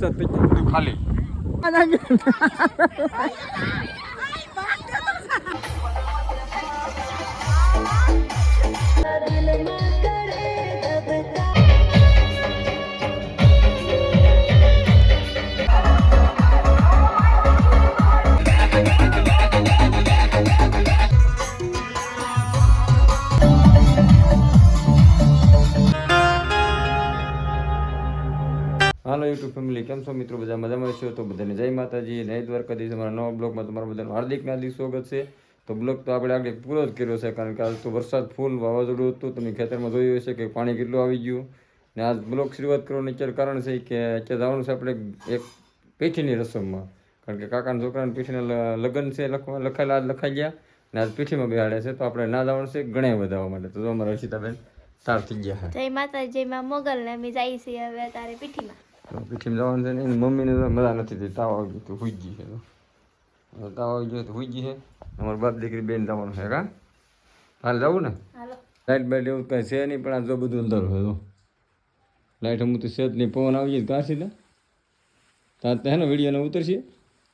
વરસાદ થઈ ગયો બધું ખાલી ફેમિલી, કેમ છો મિત્રો? બધા મજામાં છો તો બધાને જય માતાજી, જય દ્વારકાધીશ. અમારા નવા બ્લોગમાં તમારું બધાનું હાર્દિક હાર્દિક સ્વાગત છે. તો બ્લોગ તો આપણે આગળ પૂરો જ કર્યો છે, કારણ કે આજ તો વરસાદ ફૂલ વાવાઝોડું હતું. તમે ખેતરમાં જોયું હશે કે પાણી કેટલું આવી ગયું. ને આજ બ્લોગ શરૂઆત કરવાનું અત્યારે કારણ છે કે અત્યારે જવાનું છે આપણે એક પીઠીની રસમમાં. કારણ કે કાકાના છોકરાના પીઠીના લગ્ન છે, લખવા, લખાયેલા આજ લખાઈ ગયા. ને આજ પીઠીમાં બેહાડે છે. તો આપણે ના જવાનું છે ગણે વધાવવા માટે. તો અમારા હર્ષિતાબેન તાર થઈ ગયા જય માતા જય માં મોગલ ને અમે જઈએ છીએ હવે તારે પીઠીમાં તો પીઠીમાં જવાનું છે ને એની મમ્મીને તો મજા નથી થતી તાવ આવી ગયો તો હુઈ ગઈ છે તો તાવ આવી ગયો તો હુઈ ગઈ છે અમારા બાપ દીકરી બેન જવાનું છે કા હાલ જવું ને લાઇટ બાઇટ એવું કાંઈ છે નહીં પણ આ જો બધું અંદર હોય તો લાઇટ અમુક તો છે જ નહીં પવન આવી જાય તો કાં સીધા ત્યાં તો હે ને વિડીયોને ઉતરશે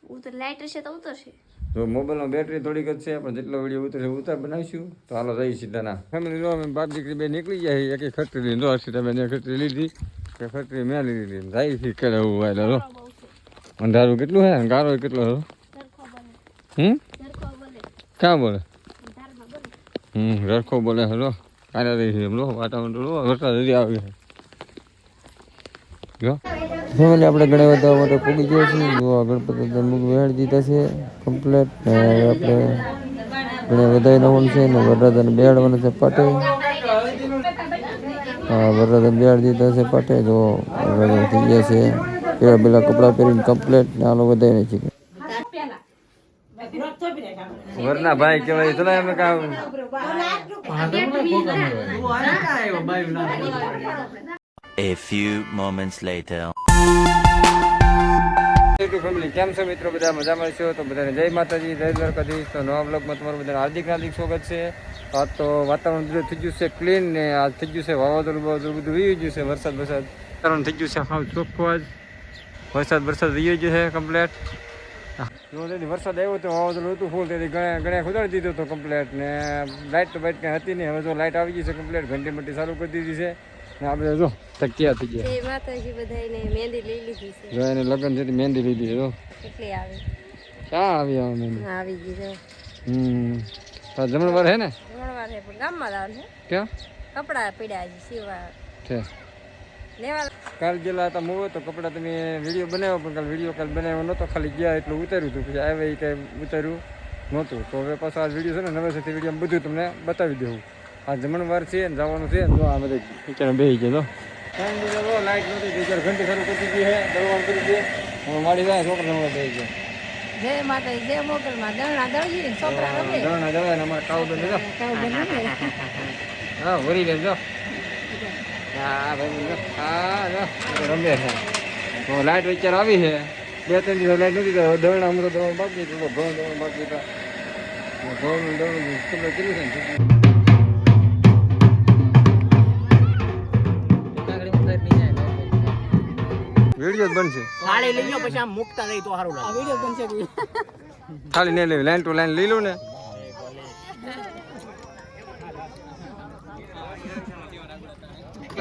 ઉતર લાઇટ હશે તો ઉતરશે જો મોબાઈલમાં બેટરી થોડીક જ છે પણ જેટલો વીડિયો ઉતરશે ઉતાર બનાવીશું તો હાલો જઈ સીધા ના ફેમિલી જો અમે બાપ દીકરી બે નીકળી જાય એક ખટરી લીધો હશે તમે ખટરી લીધી કે ખટરી મેં લીધી જાય છે કે એવું વાયલા જો અંધારું કેટલું હે ગારો કેટલો હે હમ? ક્યાં બોલે? હમ રખો બોલે હલો કાંઈ રહી છે લો. વાતાવરણ લો, વરસાદ હજી આવી ફેમિલી આપણે ઘણા બધા માટે પૂગી ગયા છીએ. જો ગણપતિ અમુક બેહાડી દીધા છે કમ્પ્લેટ આપણે ઘણા બધા નવાનું છે ને વરરાજાને બેહાડવાના છે પાટે. હા વરરાજાને બેહાડી દીધા છે પાટે જો વરરાજા થઈ ગયા છે પેલા પેલા કપડાં પહેરીને કમ્પ્લેટ ને આલો રહી છે વરના ભાઈ કેવાય ચલો એમ કામ A few moments later. YouTube કેમ છો મિત્રો? બધા મજામાં છો? તો બધાને જય માતાજી, જય દ્વારકાધીશ. તો નવા બ્લોગમાં તમારું બધાને હાર્દિક હાર્દિક સ્વાગત છે. આજ તો વાતાવરણ બધું થઈ ગયું છે ક્લીન ને આજ થઈ ગયું છે વાવાઝોડું બધું વી ગયું છે. વરસાદ વરસાદ. વાતાવરણ થઈ ગયું છે હાવ ચોખ્ખો જ વરસાદ વરસાદ વી ગયો છે કમ્પ્લેટ વરસાદ આવ્યો તો વાવાઝોડું હતું ફૂલ તેથી ગણ્યા ખુદાડી દીધો હતો કમ્પ્લેટ ને. લાઇટ બાઇટ કંઈ હતી નહીં. હવે જો લાઇટ આવી ગઈ છે કમ્પ્લેટ ઘંટી મંટી ચાલુ કરી દીધી છે. આપણે જો તકિયા થઈ ગયા. માતાજી બધાને મહેંદી લઈ લીધી છે. જો એને લગ્ન તે મહેંદી લીધી છે જો. કેટલી આવી. ક્યાં આવી આવે મહેંદી આવી ગઈ છે. હમ. આ જમણવાર હે ને? જમણવાર હે પણ ગામમાં લાવ છે. ક્યાં? કપડા પીડ્યા છે સીવા છે. લેવા. કાલ ગયેલા હતા મૂવો તો કપડાં તમે વીડિયો બનાવ્યો પણ કાલ વીડિયો કાલ બનાવ્યો નહોતો ખાલી ગયા એટલું ઉતાર્યું હતું. પછી આવે એ કાંઈ ઉતાર્યું નહોતું. તો હવે પાછો આ વીડિયો છે ને નવેસરથી વીડિયો બધું તમને બતાવી દઉં આ જમણવાર છે ને જવાનું છે ને જો આ બધે કિચન બેસી ગયો જો. લાઈટ નથી તો ચાર ઘંટી શરૂ કરી દીધી છે દરવાન કરી દે. હવે મારી જાય છોકરા નવા બેસી ગયો. જય માતા જય મોગલમાં દરણા દળજી ને છોકરા રમે દળના દળે ને અમારે કાવ બંધ કાવ બને હા વરી લેજો. હા ભાઈ જો હા જો. રમે છે. તો લાઈટ વિચાર આવી છે. બે ત્રણ દિવસ લાઈટ નથી તો દળના અમરો દળવાનું બાકી તો ભણ દળવાનું બાકી તો દળવાનું ખબર કેટલું છે વીડિયો બનશે. થાળી લઈ લો પછી આમ મુકતા રહી તો સારું લાગે. વિડિયો બનશે થાળી નહીં લેવી લાઈન ટુ લાઈન લઈ લો ને.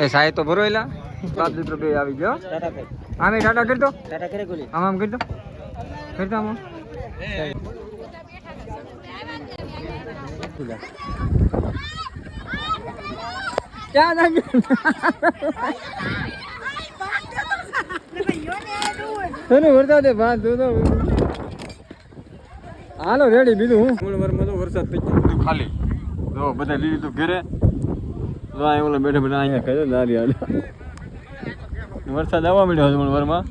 એ સાહેબ તો ભરો એલા સાત લીટર બે આવી ગયો. આમે ટાટા કરી દો. ટાટા કરે ગોલી. આમ આમ કરી દો. કરી દો આમ. ક્યાં લાગ્યું તને વરસાદ ભાત જોતો હાલો રેડી બીજું હું? મૂળ વરમાં તો વરસાદ થઈ ગયો બધું ખાલી. જો બધા લીધી તો ઘરે. જો આ ઓલા બેઠા બેઠા અહીંયા કહે દારી હાલ. વરસાદ આવવા મળ્યો છે મૂળ વરમાં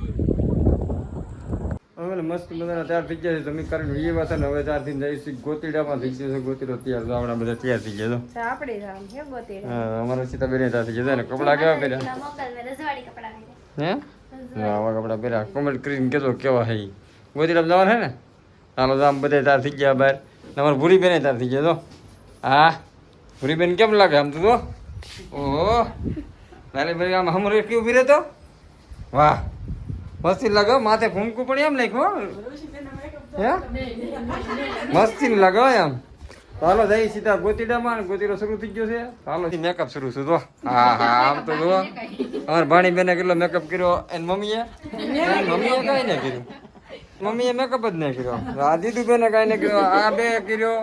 હવે મસ્ત મજાના તૈયાર થઈ ગયા છે જમી કરીને એ વાત હવે ચારથી જઈશું. ગોતીડામાં થઈ ગયો છે ગોતીડો તૈયાર. તો આપણા બધા તૈયાર થઈ ગયા તો આપણે હા અમારા સીતાબેન તૈયાર થઈ ગયા છે ને કપડા કેવા પહેર્યા. હા, આવા કપડા પહેર્યા. કોમેન્ટ કરીને કહેતો કેવા હે ગોતીરામ જવાનું હે ને? ચાલો તો આમ બધા તાર થઈ ગયા બહાર. તમારે ભૂરી બેન તાર થઈ ગયા તો હા? ભૂરી બેન કેમ લાગે આમ તો ઓહો. નાની ભાઈ આમ હમરે એટલી ઊભી રહેતો? વાહ. મસ્તી લાગો માથે ફૂમકું પણ એમ નાખ્યું હે. મસ્તી લગાવ એમ. હાલો જઈ સીધા ગોતીડામાં અને ગોતીડો શરૂ થઈ ગયો છે. હાલો મેકઅપ શરૂ છે તો હા હા આમ તો જુઓ અમારી ભાણી બેને કેટલો મેકઅપ કર્યો એની મમ્મીએ? એની મમ્મીએ કાંઈ ના કર્યું? મમ્મીએ મેકઅપ જ નહીં કર્યો. આ દીદુ બેને કાંઈ નહીં કર્યો આ બે કર્યો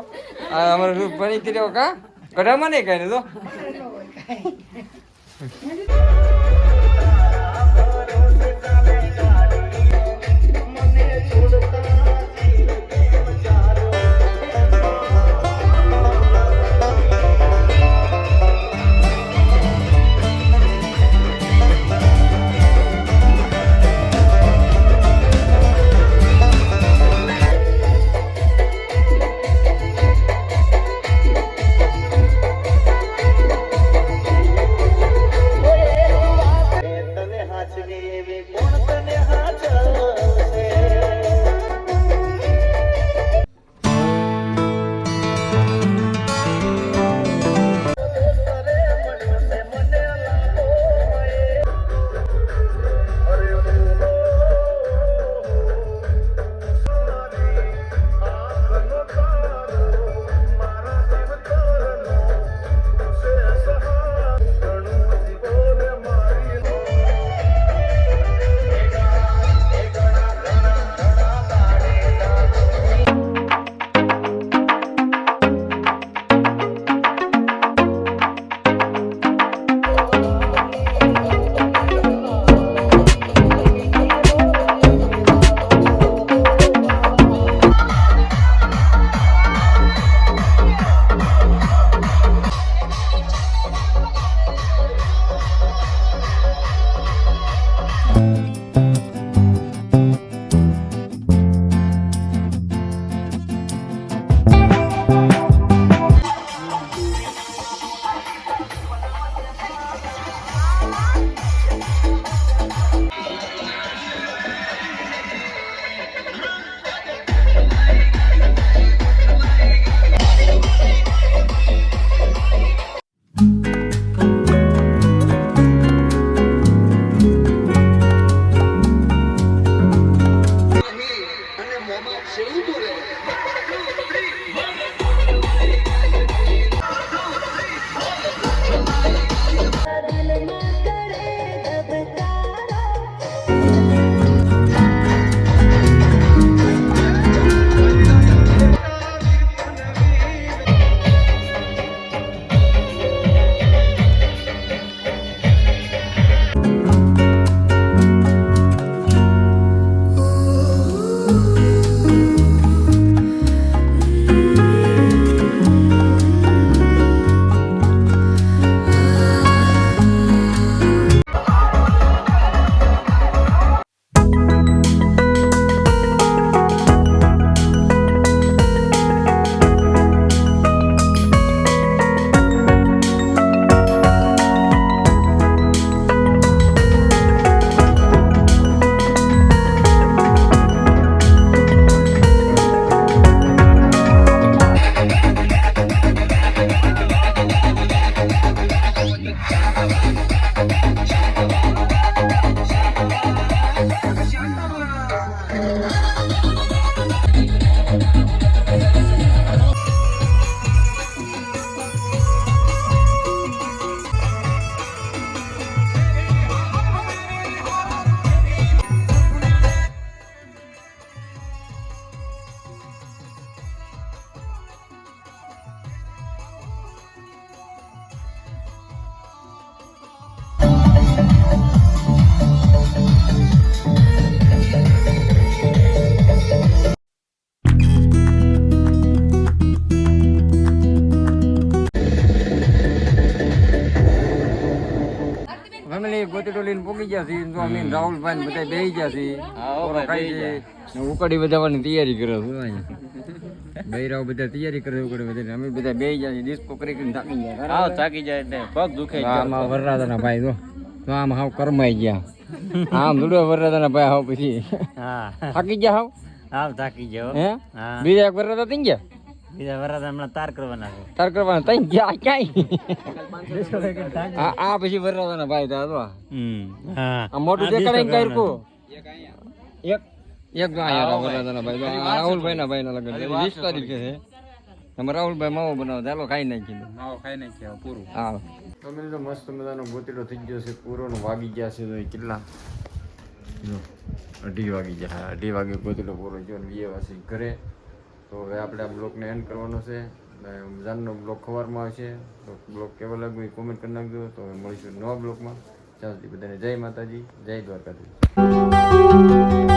આ અમારે ભણી કર્યો કા? કઢામાં નહીં કાંઈ નહીં તો ગોતીડો લઈને પોગી ગયા છે તો અમે રાહુલભાઈ બધા બેસી ગયા છે. ઓરો ખાઈ છે ને ઉકડી બજાવવાની તૈયારી કરો છે બૈરાઓ બધા તૈયારી કરે ઉકડી બધા અમે બધા બે ગયા છે ડિસ્કો કરી કરીને થાકી ગયા હા થાકી જાય એટલે પગ દુખે આમાં વરરાજાના ભાઈ તો તો આમ હાવ કરમાઈ ગયા. આમ દુડો વરરાજાના ભાઈ હાવ પછી. હા. થાકી ગયા હાવ? હાવ થાકી ગયો. હે? બીજા એક વરરાજા થઈ ગયા? બીજા હમણાં તાર કરવાના છે. તાર કરવાના તઈ ગયા ક્યાંય? આ આ પછી વરરાજાના ભાઈ તા તો હમ હા. આ મોટું દેખાડે ને કાંઈ એક એક તો અહીંયા ભાઈ રાહુલભાઈના ભાઈ ના છે. વીસ તારીખે છે. તમે રાહુલભાઈ માવો બનાવો ચાલો ખાઈ નાખી માવો ખાઈ નાખ્યો પૂરું. હા. તમે તો મસ્ત મજાનો ગોતીડો થઈ ગયો છે પૂરો ને વાગી ગયા છે તો કેટલા? અઢી વાગી ગયા. હા અઢી વાગે ગોતીડો પૂરો ગયો ને વીએ વાસી ઘરે. તો હવે આપણે આ બ્લોકને એન્ડ કરવાનો છે. રમઝાનનો બ્લોક ખબરમાં આવશે. તો બ્લોક કેવો લાગ્યો એ કોમેન્ટ કરી નાખજો. તો મળીશું નવા બ્લોકમાં. ત્યાં બધાને જય માતાજી, જય દ્વારકાધીશ.